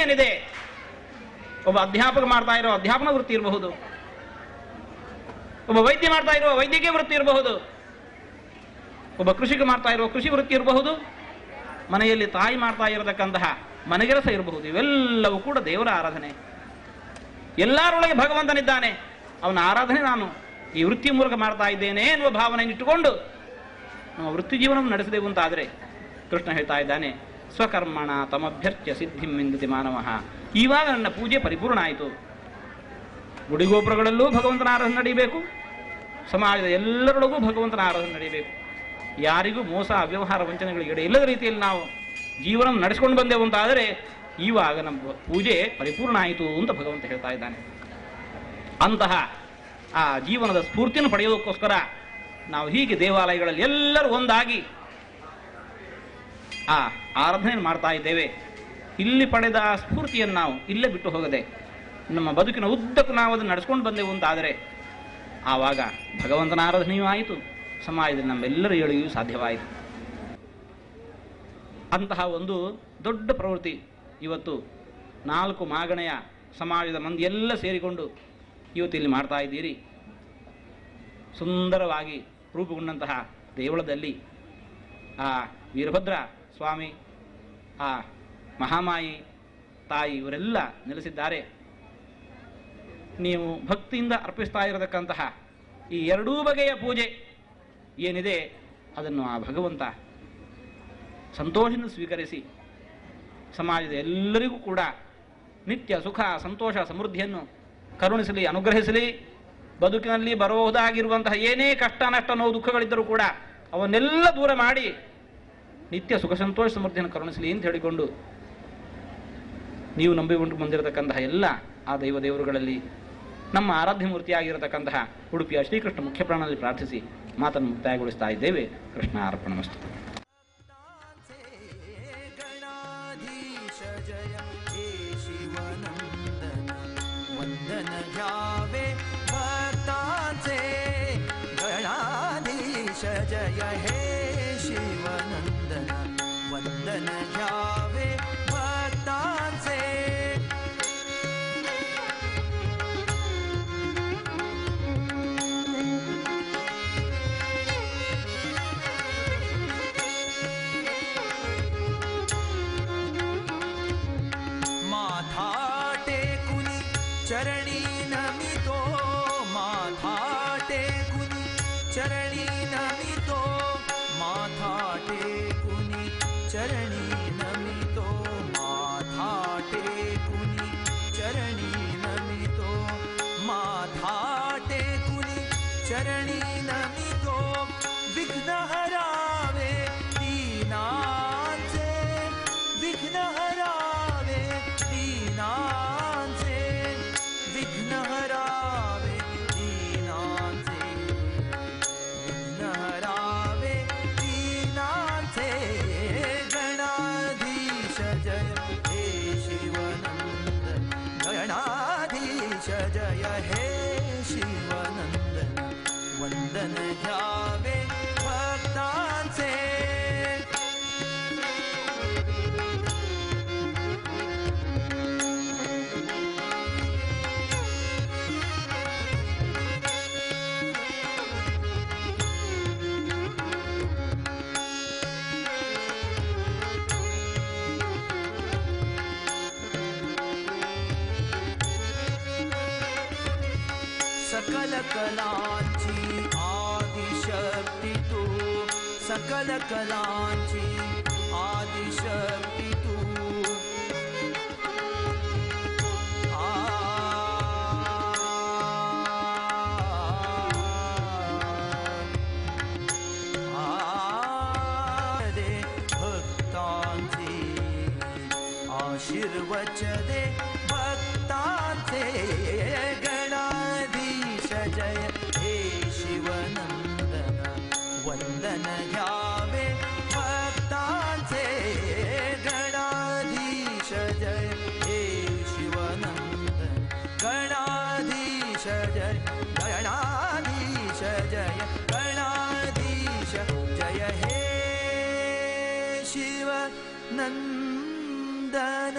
ಏನಿದೆ? ಒಬ್ಬ ಅಧ್ಯಾಪಕ ಮಾಡ್ತಾ ಇರೋ ಅಧ್ಯಾಪನ ವೃತ್ತಿ ಇರಬಹುದು. ಒಬ್ಬ ವೈದ್ಯ ಮಾಡ್ತಾ ಇರುವ ವೈದ್ಯಕೀಯ ವೃತ್ತಿ ಇರಬಹುದು. ಒಬ್ಬ ಕೃಷಿಕ ಮಾಡ್ತಾ ಇರುವ ಕೃಷಿ ವೃತ್ತಿ ಇರಬಹುದು. ಮನೆಯಲ್ಲಿ ತಾಯಿ ಮಾಡ್ತಾ ಇರತಕ್ಕಂತಹ ಮನೆಗೆಲಸ ಇರಬಹುದು. ಇವೆಲ್ಲವೂ ಕೂಡ ದೇವರ ಆರಾಧನೆ. ಎಲ್ಲರೊಳಗೆ ಭಗವಂತನಿದ್ದಾನೆ. ಅವನ ಆರಾಧನೆ ನಾನು ಈ ವೃತ್ತಿ ಮೂಲಕ ಮಾಡ್ತಾ ಇದ್ದೇನೆ ಎನ್ನುವ ಭಾವನೆಯನ್ನು ಇಟ್ಟುಕೊಂಡು ನಮ್ಮ ವೃತ್ತಿ ಜೀವನವನ್ನು ನಡೆಸಿದೆವು ಅಂತಾದರೆ ಕೃಷ್ಣ ಹೇಳ್ತಾ ಇದ್ದಾನೆ ಸ್ವಕರ್ಮಣ ತಮಭ್ಯರ್ಥ್ಯ ಸಿದ್ಧಿಂ ವಿಂದತಿ ಮಾನವಃ. ಈವಾಗ ನನ್ನ ಪೂಜೆ ಪರಿಪೂರ್ಣ ಆಯಿತು ಗುಡಿಗೋಪುರಗಳಲ್ಲೂ ಭಗವಂತನ ಆರಾಧನೆ ನಡೀಬೇಕು ಸಮಾಜದ ಎಲ್ಲರೊಳಗೂ ಭಗವಂತನ ಆರಾಧನೆ ನಡೀಬೇಕು ಯಾರಿಗೂ ಮೋಸ, ಅವ್ಯವಹಾರ, ವಂಚನೆಗಳಿಗೆ ಇಡ ಇಲ್ಲದ ರೀತಿಯಲ್ಲಿ ನಾವು ಜೀವನ ನಡೆಸ್ಕೊಂಡು ಬಂದೆವು ಅಂತಾದರೆ, ಈವಾಗ ನಮ್ಮ ಪೂಜೆ ಪರಿಪೂರ್ಣ ಆಯಿತು ಅಂತ ಭಗವಂತ ಹೇಳ್ತಾ ಇದ್ದಾನೆ. ಅಂತಹ ಆ ಜೀವನದ ಸ್ಫೂರ್ತಿಯನ್ನು ಪಡೆಯೋದಕ್ಕೋಸ್ಕರ ನಾವು ಹೀಗೆ ದೇವಾಲಯಗಳಲ್ಲಿ ಎಲ್ಲರೂ ಒಂದಾಗಿ ಆ ಆರಾಧನೆ ಮಾಡ್ತಾ ಇದ್ದೇವೆ. ಇಲ್ಲಿ ಪಡೆದ ಸ್ಫೂರ್ತಿಯನ್ನು ನಾವು ಇಲ್ಲೇ ಬಿಟ್ಟು ಹೋಗದೆ, ನಮ್ಮ ಬದುಕಿನ ಉದ್ದಕ್ಕೂ ನಾವು ಅದನ್ನು ನಡೆಸ್ಕೊಂಡು ಬಂದೆವು ಅಂತಾದರೆ, ಆವಾಗ ಭಗವಂತನ ಆರಾಧನೆಯೂ ಆಯಿತು, ಸಮಾಜದಲ್ಲಿ ನಮ್ಮೆಲ್ಲರ ಏಳಿಗೆಯೂ ಸಾಧ್ಯವಾಯಿತು. ಅಂತಹ ಒಂದು ದೊಡ್ಡ ಪ್ರವೃತ್ತಿ ಇವತ್ತು ನಾಲ್ಕು ಮಾಗಣೆಯ ಸಮಾಜದ ಮಂದಿ ಎಲ್ಲ ಸೇರಿಕೊಂಡು ಇವತ್ತು ಇಲ್ಲಿ ಮಾಡ್ತಾ ಇದ್ದೀರಿ. ಸುಂದರವಾಗಿ ರೂಪುಗೊಂಡಂತಹ ದೇವಳದಲ್ಲಿ ಆ ವೀರಭದ್ರ ಸ್ವಾಮಿ, ಆ ಮಹಾಮಾಯಿ ತಾಯಿ ಇವರೆಲ್ಲ ನೆಲೆಸಿದ್ದಾರೆ. ನೀವು ಭಕ್ತಿಯಿಂದ ಅರ್ಪಿಸ್ತಾ ಇರತಕ್ಕಂತಹ ಈ ಎರಡೂ ಬಗೆಯ ಪೂಜೆ ಏನಿದೆ ಅದನ್ನು ಆ ಭಗವಂತ ಸಂತೋಷದಿಂದ ಸ್ವೀಕರಿಸಿ, ಸಮಾಜದ ಎಲ್ಲರಿಗೂ ಕೂಡ ನಿತ್ಯ ಸುಖ, ಸಂತೋಷ, ಸಮೃದ್ಧಿಯನ್ನು ಕರುಣಿಸಲಿ, ಅನುಗ್ರಹಿಸಲಿ, ಬದುಕಿನಲ್ಲಿ ಬರಬಹುದಾಗಿರುವಂತಹ ಏನೇ ಕಷ್ಟ, ನಷ್ಟ, ನೋವು, ದುಃಖಗಳಿದ್ದರೂ ಕೂಡ ಅವನ್ನೆಲ್ಲ ದೂರ ಮಾಡಿ ನಿತ್ಯ ಸುಖ ಸಂತೋಷ ಸಮೃದ್ಧಿಯನ್ನು ಕರುಣಿಸಲಿ ಅಂತ ಹೇಳಿಕೊಂಡು ನೀವು ನಂಬಿ ಉಂಟು ಬಂದಿರತಕ್ಕಂತಹ ಎಲ್ಲ ಆ ದೈವ ದೇವರುಗಳಲ್ಲಿ ನಮ್ಮ ಆರಾಧ್ಯ ಮೂರ್ತಿಯಾಗಿರತಕ್ಕಂತಹ ಉಡುಪಿಯ ಶ್ರೀಕೃಷ್ಣ ಮುಖ್ಯ ಪ್ರಾಣದಲ್ಲಿ ಪ್ರಾರ್ಥಿಸಿ ಮಾತನ್ನು ಮುಕ್ತಾಯಗೊಳಿಸ್ತಾ ಇದ್ದೇವೆ ಕೃಷ್ಣ ಅರ್ಪಣ ಮಸ್ತು गणाधीश जय हे चरणी नमितो माधाते गुनी चरणी नमितो माधाते गुनी चरणी सकल कलांची आदिशक्ती तू। सकल कलांची आदिशक्ती तू। आशीर्वच दे भक्तांचे। जय गणाधीश जय गणाधीश जय हे शिव नंदन